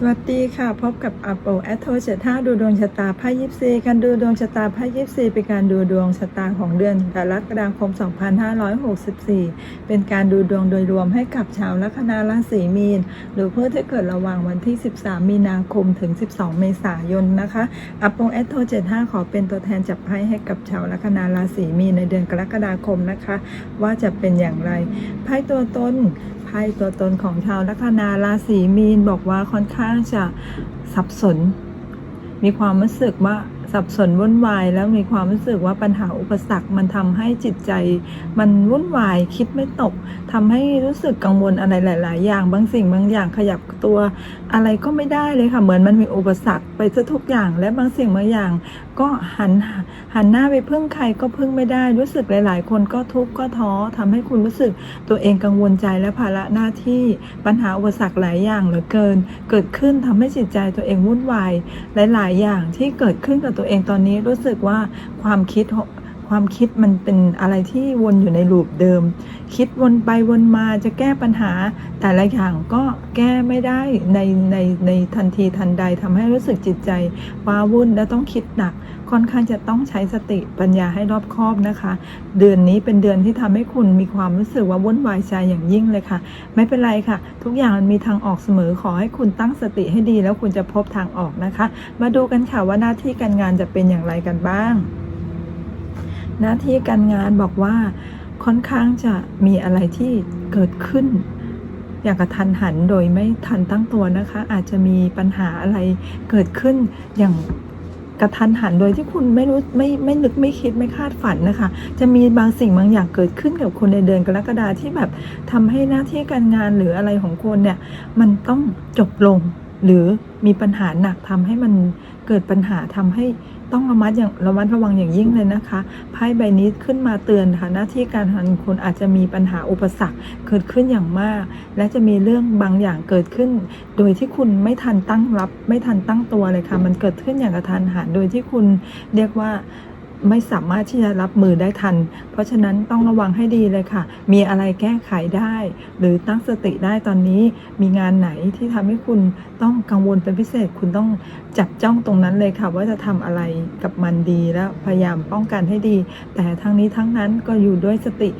สวัสดีค่ะ พบกับอัปโปแอทโทเจ็ดห้าดูดวงชะตาไพ่ยิปซีการดูดวงชะตาไพ่ยิปซีเป็นการดูดวงชะตาของเดือนกรกฎาคม 2564 เป็นการดูดวงโดยรวมให้กับชาวลัคนาราศีมีน หรือเพื่อที่เกิดระหว่างวันที่ 13 มีนาคมถึง 12 เมษายนนะคะอัปโปแอทโทเจ็ดห้าขอเป็นตัวแทนจับไพ่ให้กับชาวลัคนาราศีมีนในเดือนกรกฎาคมนะคะ ว่าจะเป็นอย่างไรไพ่ตัวต้น ไพ่ตัวตนของชาวลัคนาราศีมีนบอกว่าค่อนข้างจะสับสน มีความรู้สึกว่าสับสนวุ่นวายแล้วมีความรู้สึกว่าปัญหาอุปสรรคมันทำให้จิตใจ มันวุ่นวายคิดไม่ตกทำให้รู้สึกกังวลอะไรหลาย ๆ อย่างบางสิ่งบางอย่างขยับตัวอะไรก็ไม่ได้เลยค่ะเหมือนมันมีอุปสรรคไปซะทุกอย่างและบางสิ่งบางอย่าง ก็หันหันหน้าไปพึ่งใครก็พึ่งไม่ได้ รู้สึกหลาย ๆ คนก็ทุกข์ก็ท้อทำให้คุณรู้สึกตัวเองกังวลใจและภาระหน้าที่ปัญหาอุปสรรคหลายอย่างเหลือเกิน เกิดขึ้นทำให้จิตใจตัวเองวุ่นวายหลาย ๆ อย่างที่เกิดขึ้นกับตัวเองตอนนี้รู้สึกว่าความคิดความคิดมันเป็นอะไรที่วนอยู่ในลูปเดิม คิดวนไปวนมาจะแก้ปัญหา แต่ละอย่างก็แก้ไม่ได้ในในในทันทีทันใดทำให้รู้สึกจิตใจว้าวุ่นและต้องคิดหนัก ค่อนข้างจะต้องใช้สติปัญญาให้รอบคอบนะคะ เดือนนี้เป็นเดือนที่ทำให้คุณมีความรู้สึกว่าวุ่นวายใจอย่างยิ่งเลยค่ะ ไม่เป็นไรค่ะ ทุกอย่างมันมีทางออกเสมอขอให้คุณตั้งสติให้ดี แล้วคุณจะพบทางออกนะคะ มาดูกันค่ะว่าหน้าที่การงานจะเป็นอย่างไรกันบ้าง หน้าที่การงานบอกว่าค่อนข้างจะมีอะไรที่เกิดขึ้นอย่างกระทันหันโดยไม่ทันตั้งตัวนะคะ อาจจะมีปัญหาอะไรเกิดขึ้นอย่าง กระทันหันโดยที่คุณไม่รู้ไม่ไม่นึกไม่คิดไม่คาดฝันนะคะ จะมีบางสิ่งบางอย่างเกิดขึ้นกับคุณในเดือนกรกฎาที่แบบทำให้หน้าที่การงานหรืออะไรของคุณเนี่ยมันต้องจบลง หรือมีปัญหาหนักทำให้มันเกิดปัญหาทำให้ ต้องระมัดอย่างระมัดระวังอย่างยิ่งเลยนะคะไพ่ใบนี้ขึ้นมาเตือนค่ะหน้าที่การงานคุณอาจจะมีปัญหาอุปสรรคเกิดขึ้นอย่างมาก และจะมีเรื่องบางอย่างเกิดขึ้น โดยที่คุณไม่ทันตั้งรับ ไม่ทันตั้งตัวเลยค่ะ มันเกิดขึ้นอย่างกระทันหันโดยที่คุณเรียกว่า ไม่สามารถที่จะรับมือได้ทัน เพราะฉะนั้นต้องระวังให้ดีเลยค่ะ มีอะไรแก้ไขได้ หรือตั้งสติได้ตอนนี้ มีงานไหนที่ทำให้คุณต้องกังวลเป็นพิเศษ คุณต้องจับจ้องตรงนั้นเลยค่ะ ว่าจะทำอะไรกับมันดีแล้วพยายามป้องกันให้ดี แต่ทั้งนี้ทั้งนั้นก็อยู่ด้วยสติ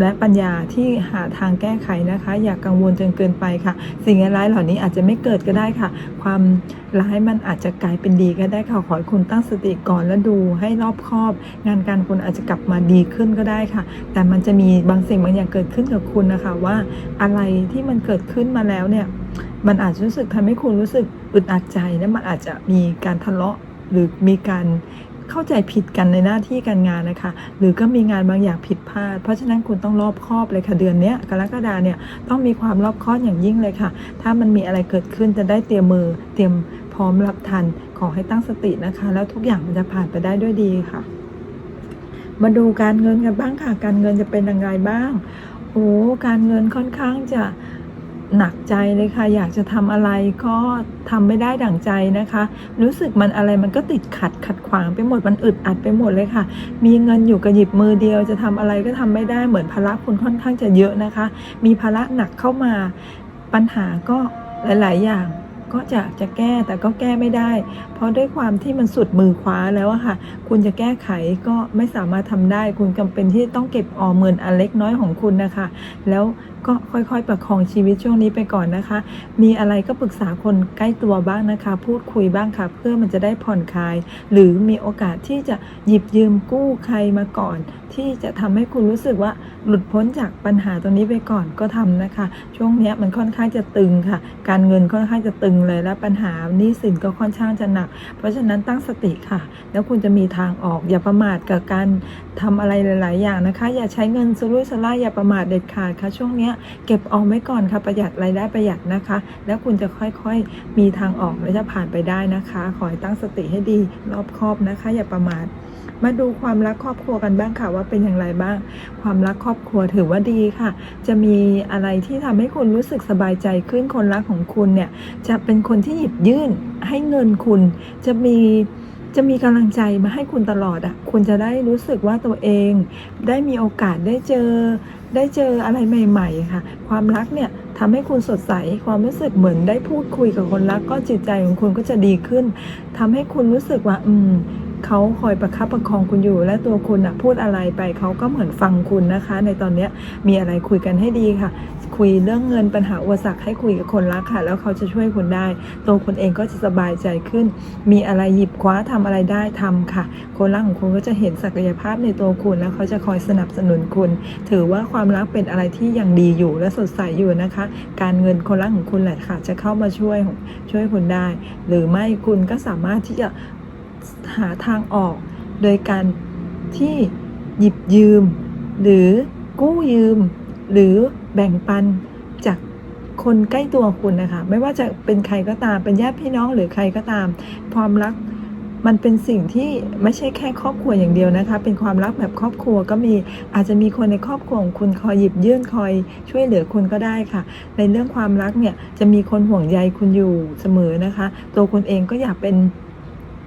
และปัญญาที่หาทางแก้ไขนะคะ อย่ากกังวลจนเกินไปค่ะ สิ่งร้ายเหล่านี้อาจจะไม่เกิดก็ได้ค่ะ ความร้ายมันอาจจะกลายเป็นดีก็ได้ค่ะขอให้คุณตั้งสติก่อนแล้วดูให้รอบคอบ งานการคุณอาจจะกลับมาดีขึ้นก็ได้ค่ะ แต่มันจะมีบางสิ่งบางอย่างเกิดขึ้นกับคุณนะคะว่าอะไรที่มันเกิดขึ้นมาแล้วเนี่ยมันอาจจะรู้สึกทำให้คุณรู้สึกอึดอัดใจและมันอาจจะมีการทะเลาะหรือมีการ เข้าใจผิดกันในหน้าที่การงานนะคะ หรือก็มีงานบางอย่างผิดพลาด เพราะฉะนั้นคุณต้องรอบคอบเลยค่ะเดือนนี้กรกฎาเนี่ยต้องมีความรอบคอบอย่างยิ่งเลยค่ะ ถ้ามันมีอะไรเกิดขึ้นจะได้เตรียมมือเตรียมพร้อมรับทัน ขอให้ตั้งสตินะคะ แล้วทุกอย่างมันจะผ่านไปได้ด้วยดีค่ะ มาดูการเงินกันบ้างค่ะ การเงินจะเป็นยังไงบ้างโอ้การเงินค่อนข้างจะ หนักใจเลยค่ะ อยากจะทำอะไรก็ทำไม่ได้ดั่งใจนะคะ รู้สึกมันอะไรมันก็ติดขัดขัดขวางไปหมดมันอึดอัดไปหมดเลยค่ะ มีเงินอยู่กระหยิบมือเดียวจะทำอะไรก็ทำไม่ได้เหมือนภาระคุณค่อนข้างจะเยอะนะคะ มีภาระหนักเข้ามาปัญหาก็หลาย ๆ อย่าง ก็จะจะแก้แต่ก็แก้ไม่ได้ เพราะด้วยความที่มันสุดมือคว้าแล้วอะค่ะ คุณจะแก้ไขก็ไม่สามารถทำได้ คุณจำเป็นที่ต้องเก็บออมเงินอันเล็กน้อยของคุณนะคะ แล้วก็ค่อยๆ ประคองชีวิตช่วงนี้ไปก่อนนะคะ มีอะไรก็ปรึกษาคนใกล้ตัวบ้างนะคะ พูดคุยบ้างค่ะ เพื่อมันจะได้ผ่อนคลาย หรือมีโอกาสที่จะหยิบยืมกู้ใครมาก่อน ที่จะทำให้คุณรู้สึกว่าหลุดพ้นจากปัญหาตรงนี้ไปก่อนก็ทำนะคะ ช่วงนี้มันค่อนข้างจะตึงค่ะ การเงินค่อนข้างจะตึงเลยและปัญหานี้สินก็ค่อนข้างจะหนัก เพราะฉะนั้นตั้งสติค่ะ แล้วคุณจะมีทางออก อย่าประมาทกับการทำอะไรหลาย ๆ อย่างนะคะ อย่าใช้เงินสุรุ่ยสุร่ายอย่าประมาทเด็ดขาดค่ะ ช่วงนี้เก็บออมไว้ก่อนค่ะประหยัดรายได้ประหยัดนะคะ แล้วคุณจะค่อย ๆ มีทางออกและจะผ่านไปได้นะคะ ขอให้ตั้งสติให้ดีรอบคอบนะคะ อย่าประมาท มาดูความรักครอบครัวกันบ้างค่ะว่าเป็นอย่างไรบ้าง ความรักครอบครัวถือว่าดีค่ะ จะมีอะไรที่ทำให้คุณรู้สึกสบายใจขึ้นคนรักของคุณเนี่ยจะเป็นคนที่หยิบยื่นให้เงินคุณ จะมีจะมีกำลังใจมาให้คุณตลอดอะ คุณจะได้รู้สึกว่าตัวเอง ได้มีโอกาสได้เจอ ได้เจออะไรใหม่ ๆ ค่ะ ความรักเนี่ยทำให้คุณสดใส ความรู้สึกเหมือนได้พูดคุยกับคนรัก ก็จิตใจของคุณก็จะดีขึ้นทำให้คุณรู้สึกว่า อืม เขาคอยประคับประคองคุณอยู่ และตัวคุณอะพูดอะไรไปเขาก็เหมือนฟังคุณนะคะ ในตอนเนี้ยมีอะไรคุยกันให้ดีค่ะ คุยเรื่องเงินปัญหาอุปสรรคให้คุยกับคนรักค่ะ แล้วเขาจะช่วยคุณได้ ตัวคุณเองก็จะสบายใจขึ้น มีอะไรหยิบคว้าทำอะไรได้ทำค่ะ คนรักของคุณก็จะเห็นศักยภาพในตัวคุณแล้วเขาจะคอยสนับสนุนคุณ ถือว่าความรักเป็นอะไรที่ยังดีอยู่และสดใสอยู่นะคะ การเงินคนรักของคุณแหละค่ะ จะเข้ามาช่วยช่วยคุณได้ หรือไม่คุณก็สามารถที่จะ หาทางออก โดยการที่หยิบยืม หรือกู้ยืม หรือแบ่งปันจากคนใกล้ตัวคุณนะคะ ไม่ว่าจะเป็นใครก็ตามเป็นญาติพี่น้องหรือใครก็ตาม ความรักมันเป็นสิ่งที่ไม่ใช่แค่ครอบครัวอย่างเดียวนะคะ เป็นความรักแบบครอบครัวก็มีอาจจะมีคนในครอบครัวของคุณคอยหยิบยื่นคอยช่วยเหลือคุณก็ได้ค่ะ ในเรื่องความรักเนี่ยจะมีคนห่วงใยคุณอยู่เสมอนะคะ ตัวคุณเองก็อยากเป็น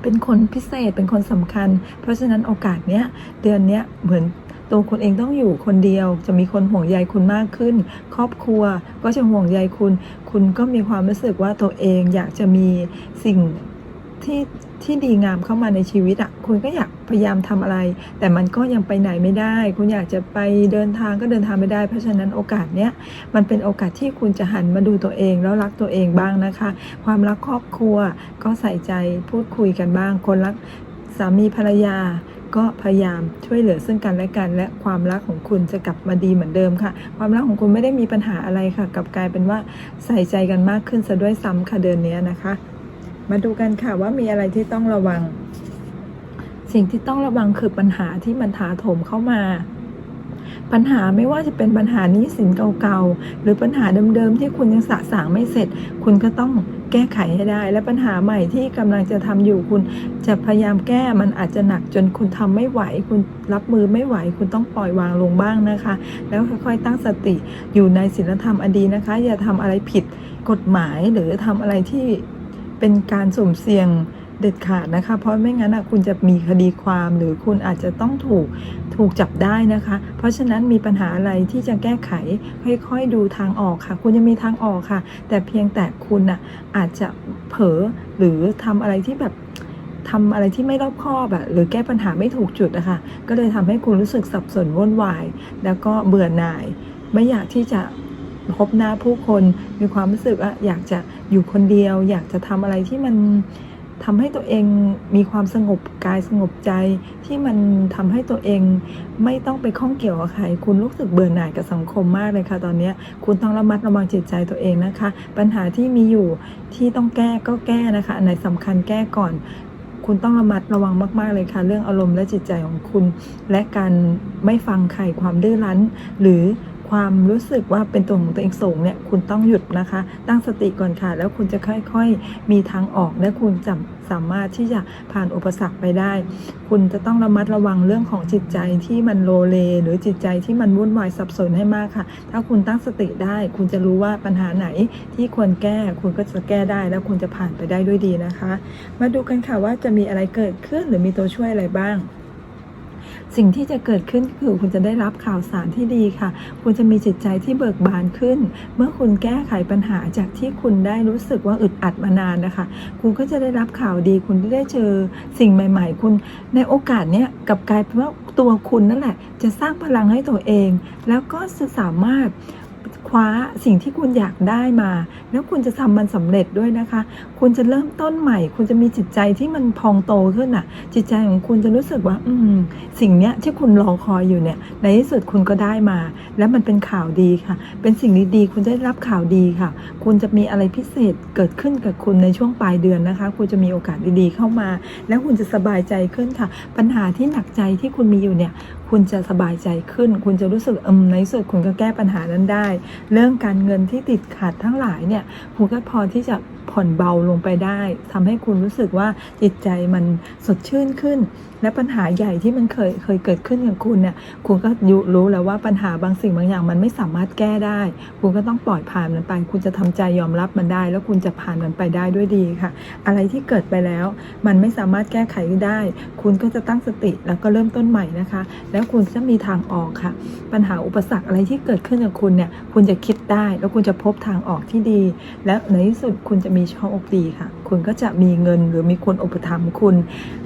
เป็นคนพิเศษเป็นคนสำคัญ เพราะฉะนั้นโอกาสเนี้ยเดือนเนี้ยเหมือนตัวคุณเองต้องอยู่คนเดียว จะมีคนห่วงใยคุณมากขึ้น ครอบครัวก็จะห่วงใยคุณ คุณก็มีความรู้สึกว่าตัวเองอยากจะมีสิ่งที่ที่ดีงามเข้ามาในชีวิตอะคุณก็อยาก พยายามทำอะไร แต่มันก็ยังไปไหนไม่ได้ คุณอยากจะไปเดินทางก็เดินทางไม่ได้ เพราะฉะนั้นโอกาสเนี้ยมันเป็นโอกาสที่คุณจะหันมาดูตัวเองแล้วรักตัวเองบ้างนะคะ ความรักครอบครัวก็ใส่ใจพูดคุยกันบ้าง คนรักสามีภรรยาก็พยายามช่วยเหลือซึ่งกันและกัน และความรักของคุณจะกลับมาดีเหมือนเดิมค่ะ ความรักของคุณไม่ได้มีปัญหาอะไรค่ะกลับกลายเป็นว่าใส่ใจกันมากขึ้นซะด้วยซ้ำค่ะเดือนนี้นะคะ มาดูกันค่ะว่ามีอะไรที่ต้องระวัง สิ่งที่ต้องระวังคือปัญหาที่มันถาโถมเข้ามา ปัญหาไม่ว่าจะเป็นปัญหานี้สินเก่าๆ หรือปัญหาเดิมๆ ที่คุณยังสะสางไม่เสร็จ คุณก็ต้องแก้ไขให้ได้ และปัญหาใหม่ที่กำลังจะทำอยู่คุณจะพยายามแก้มันอาจจะหนักจนคุณทำไม่ไหว คุณรับมือไม่ไหว คุณต้องปล่อยวางลงบ้างนะคะ แล้วค่อยๆตั้งสติอยู่ในศีลธรรมอดีนะคะ อย่าทำอะไรผิดกฎหมายหรือทำอะไรที่เป็นการสุ่มเสี่ยง เด็ดขาดนะคะ เพราะไม่งั้นคุณจะมีคดีความหรือคุณอาจจะต้องถูกถูกจับได้นะคะ เพราะฉะนั้นมีปัญหาอะไรที่จะแก้ไขค่อยๆดูทางออกค่ะ คุณยังมีทางออกค่ะ แต่เพียงแต่คุณอะอาจจะเผลอหรือทำอะไรที่แบบทำอะไรที่ไม่รอบคอบอะหรือแก้ปัญหาไม่ถูกจุดอะค่ะ ก็เลยทำให้คุณรู้สึกสับสนวุ่นวาย แล้วก็เบื่อหน่าย ไม่อยากที่จะพบหน้าผู้คน มีความรู้สึกว่าอยากจะอยู่คนเดียว อยากจะทำอะไรที่มัน ทำให้ตัวเองมีความสงบกายสงบใจ ที่มันทำให้ตัวเองไม่ต้องไปข้องเกี่ยวกับใครคุณรู้สึกเบื่อหน่ายกับสังคมมากเลยค่ะ ตอนนี้คุณต้องระมัดระวังจิตใจตัวเองนะคะ ปัญหาที่มีอยู่ที่ต้องแก้ก็แก้นะคะอันไหนสำคัญแก้ก่อน คุณต้องระมัดระวังมาก ๆ เลยค่ะ เรื่องอารมณ์และจิตใจของคุณ และการไม่ฟังใครความดื้อรั้น หรือ ความรู้สึกว่าเป็นตัวของตัวเองสูงเนี่ยคุณต้องหยุดนะคะ ตั้งสติก่อนค่ะ แล้วคุณจะค่อยๆมีทางออกและคุณจะสามารถที่จะผ่านอุปสรรคไปได้ คุณจะต้องระมัดระวังเรื่องของจิตใจที่มันโลเล หรือจิตใจที่มันวุ่นวายสับสนให้มากค่ะ ถ้าคุณตั้งสติได้ คุณจะรู้ว่าปัญหาไหนที่ควรแก้ คุณก็จะแก้ได้ แล้วคุณจะผ่านไปได้ด้วยดีนะคะ มาดูกันค่ะว่าจะมีอะไรเกิดขึ้นหรือมีตัวช่วยอะไรบ้าง สิ่งที่จะเกิดขึ้นคือคุณจะได้รับข่าวสารที่ดีค่ะ คุณจะมีจิตใจที่เบิกบานขึ้น เมื่อคุณแก้ไขปัญหาจากที่คุณได้รู้สึกว่าอึดอัดมานานนะคะ คุณก็จะได้รับข่าวดี คุณได้เจอสิ่งใหม่ ๆ คุณในโอกาสเนี้ยกับกลายเป็นว่าตัวคุณนั่นแหละ จะสร้างพลังให้ตัวเอง แล้วก็จะสามารถ คว้าสิ่งที่คุณอยากได้มา แล้วคุณจะทำมันสำเร็จด้วยนะคะ คุณจะเริ่มต้นใหม่ คุณจะมีจิตใจที่มันพองโตขึ้นอะ จิตใจของคุณจะรู้สึกว่า อืม สิ่งเนี้ยที่คุณรอคอยอยู่เนี่ย ในที่สุดคุณก็ได้มา แล้วมันเป็นข่าวดีค่ะ เป็นสิ่งดีๆคุณได้รับข่าวดีค่ะ คุณจะมีอะไรพิเศษเกิดขึ้นกับคุณในช่วงปลายเดือนนะคะ คุณจะมีโอกาสดีๆเข้ามา แล้วคุณจะสบายใจขึ้นค่ะ ปัญหาที่หนักใจที่คุณมีอยู่เนี่ย คุณจะสบายใจขึ้น คุณจะรู้สึกอืมในสุดคุณก็แก้ปัญหานั้นได้ เรื่องการเงินที่ติดขัดทั้งหลายเนี่ยคุณก็พอที่จะผ่อนเบาลงไปได้ทำให้คุณรู้สึกว่าจิตใจมันสดชื่นขึ้น และปัญหาใหญ่ที่มันเคยเคยเกิดขึ้นกับคุณเนี่ยคุณก็ยุรู้แล้วว่าปัญหาบางสิ่งบางอย่างมันไม่สามารถแก้ได้ คุณก็ต้องปล่อยผ่านมันไป คุณจะทำใจยอมรับมันได้ แล้วคุณจะผ่านมันไปได้ด้วยดีค่ะ อะไรที่เกิดไปแล้ว มันไม่สามารถแก้ไขได้ คุณก็จะตั้งสติแล้วก็เริ่มต้นใหม่นะคะ แล้วแล้วคุณจะมีทางออกค่ะ ปัญหาอุปสรรคอะไรที่เกิดขึ้นกับคุณเนี่ย คุณจะคิดได้ แล้วคุณจะพบทางออกที่ดี และในที่สุดคุณจะมีโชคดีค่ะ คุณก็จะมีเงินหรือมีคนอุปถัมภ์คุณ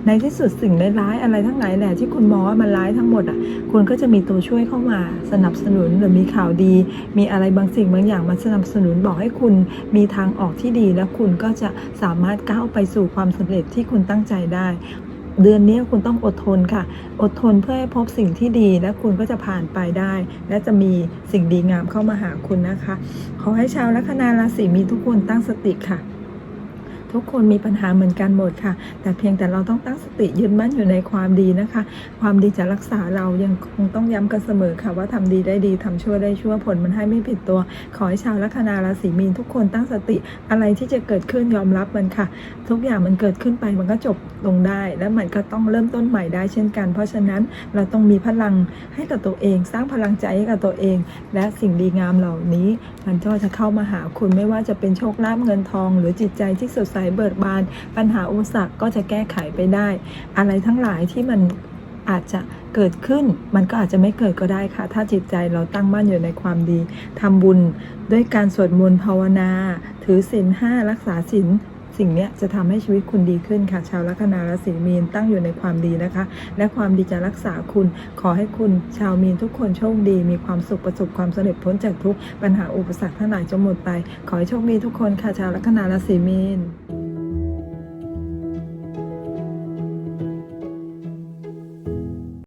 ในที่สุดสิ่งร้ายๆอะไรทั้งหลายแหละที่คุณมองว่ามันร้ายทั้งหมดอะ คุณก็จะมีตัวช่วยเข้ามาสนับสนุนหรือมีข่าวดี มีอะไรบางสิ่งบางอย่างมาสนับสนุนบอกให้คุณมีทางออกที่ดี และคุณก็จะสามารถก้าวไปสู่ความสำเร็จที่คุณตั้งใจได้ เดือนนี้คุณต้องอดทนค่ะ อดทนเพื่อให้พบสิ่งที่ดีและคุณก็จะผ่านไปได้ และจะมีสิ่งดีงามเข้ามาหาคุณนะคะ ขอให้ชาวลัคนาราศีมีทุกคนตั้งสติค่ะ ทุกคนมีปัญหาเหมือนกันหมดค่ะ แต่เพียงแต่เราต้องตั้งสติยึดมั่นอยู่ในความดีนะคะ ความดีจะรักษาเรายังคงต้องย้ำกันเสมอค่ะ ว่าทำดีได้ดีทำชั่วได้ชั่วผลมันให้ไม่ผิดตัว ขอให้ชาวลัคนาราศีมีนทุกคนตั้งสติอะไรที่จะเกิดขึ้นยอมรับมันค่ะ ทุกอย่างมันเกิดขึ้นไปมันก็จบลงได้ และมันก็ต้องเริ่มต้นใหม่ได้เช่นกัน เพราะฉะนั้นเราต้องมีพลังให้กับตัวเอง สร้างพลังใจให้กับตัวเอง และสิ่งดีงามเหล่านี้ มันก็จะเข้ามาหาคุณไม่ว่าจะเป็นโชคลาภเงินทอง หรือจิตใจที่สดใสเบิกบาน ปัญหาอุปสรรคก็จะแก้ไขไปได้ อะไรทั้งหลายที่มันอาจจะเกิดขึ้นมันก็อาจจะไม่เกิดก็ได้ค่ะ ถ้าจิตใจเราตั้งมั่นอยู่ในความดีทำบุญด้วยการสวดมนต์ภาวนา ถือศีลห้ารักษาศีล สิ่งนี้จะทำให้ชีวิตคุณดีขึ้นค่ะ ชาวลัคนาราศีมีนตั้งอยู่ในความดีนะคะ และความดีจะรักษาคุณ ขอให้คุณชาวมีนทุกคนโชคดี มีความสุขประสบความสำเร็จพ้นจากทุกปัญหาอุปสรรคทั้งหลายจงหมดไป ขอให้โชคดีทุกคนค่ะ ชาวลัคนาราศีมีน